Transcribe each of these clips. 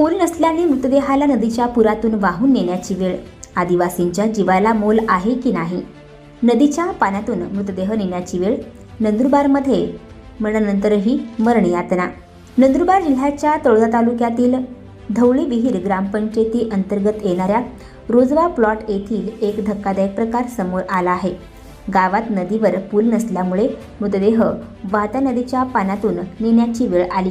पूल नसल्याने मृतदेहाला नदीच्या पुरातून वाहून नेण्याची वेळ. आदिवासींच्या जीवाला मोल आहे की नाही? नदीच्या पाण्यातून मृतदेह नेण्याची वेळ. नंदुरबारमध्ये मरणानंतरही मरण यातना नंदुरबार जिल्ह्याच्या तळोदा तालुक्यातील धवळी विहीर ग्रामपंचायती अंतर्गत येणाऱ्या रोजवा प्लॉट येथील एक धक्कादायक प्रकार समोर आला आहे. गावात नदीवर पूल नसल्यामुळे मृतदेह वाहत्या नदीच्या पाण्यातून नेण्याची वेळ आली.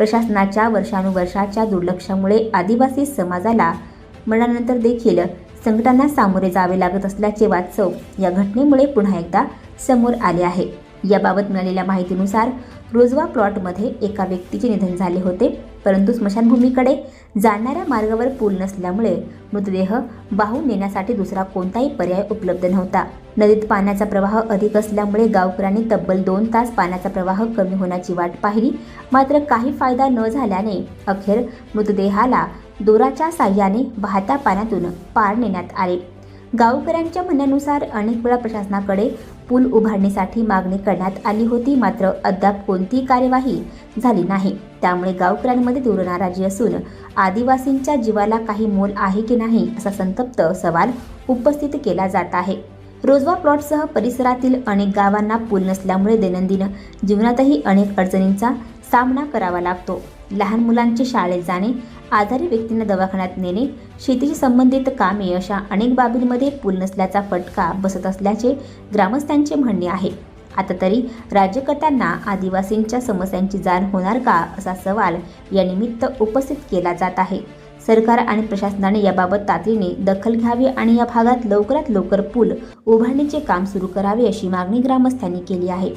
प्रशासनाच्या वर्षानुवर्षाच्या दुर्लक्षामुळे आदिवासी समाजाला मरणानंतर देखील संकटांना सामोरे जावे लागत असल्याचे वास्तव या घटनेमुळे पुन्हा एकदा समोर आले आहे. याबाबत मिळालेल्या माहितीनुसार रोजवा प्लॉटमध्ये एका व्यक्तीचे निधन झाले होते. परंतु स्मशानभूमीकडे जाणाऱ्या मार्गावर पूल नसल्यामुळे मृतदेह वाहून नेण्यासाठी दुसरा कोणताही पर्याय उपलब्ध नव्हता. नदीत पाण्याचा प्रवाह अधिक असल्यामुळे गावकऱ्यांनी तब्बल दोन तास पाण्याचा प्रवाह कमी होण्याची वाट पाहिली. मात्र काही फायदा न झाल्याने अखेर मृतदेहाला दोराच्या साह्याने वाहत्या पाण्यातून पार नेण्यात आले. गावकऱ्यांच्या म्हणण्यानुसार अनेक वेळा प्रशासनाकडे पूल उभारणीसाठी मागणी करण्यात आली होती. मात्र अद्याप कोणतीही कार्यवाही झाली नाही. त्यामुळे गावकऱ्यांमध्ये तीव्र नाराजी असून आदिवासींच्या जीवाला काही मोल आहे की नाही असा संतप्त सवाल उपस्थित केला जात आहे. रोजवा प्लॉटसह परिसरातील अनेक गावांना पूल नसल्यामुळे दैनंदिन जीवनातही अनेक अडचणींचा सामना करावा लागतो. लहान मुलांचे शाळेत जाणे आजारी व्यक्तींना दवाखान्यात नेणे शेतीशी संबंधित कामे अशा अनेक बाबींमध्ये पूल नसल्याचा फटका बसत असल्याचे ग्रामस्थांचे म्हणणे आहे. आता तरी राज्यकर्त्यांना आदिवासींच्या समस्यांची जाण होणार का असा सवाल या निमित्त उपस्थित केला जात आहे. सरकार आणि प्रशासनाने याबाबत तातडीने दखल घ्यावी आणि या भागात लवकरात लवकर पूल उभारण्याचे काम सुरू करावे अशी मागणी ग्रामस्थांनी केली आहे.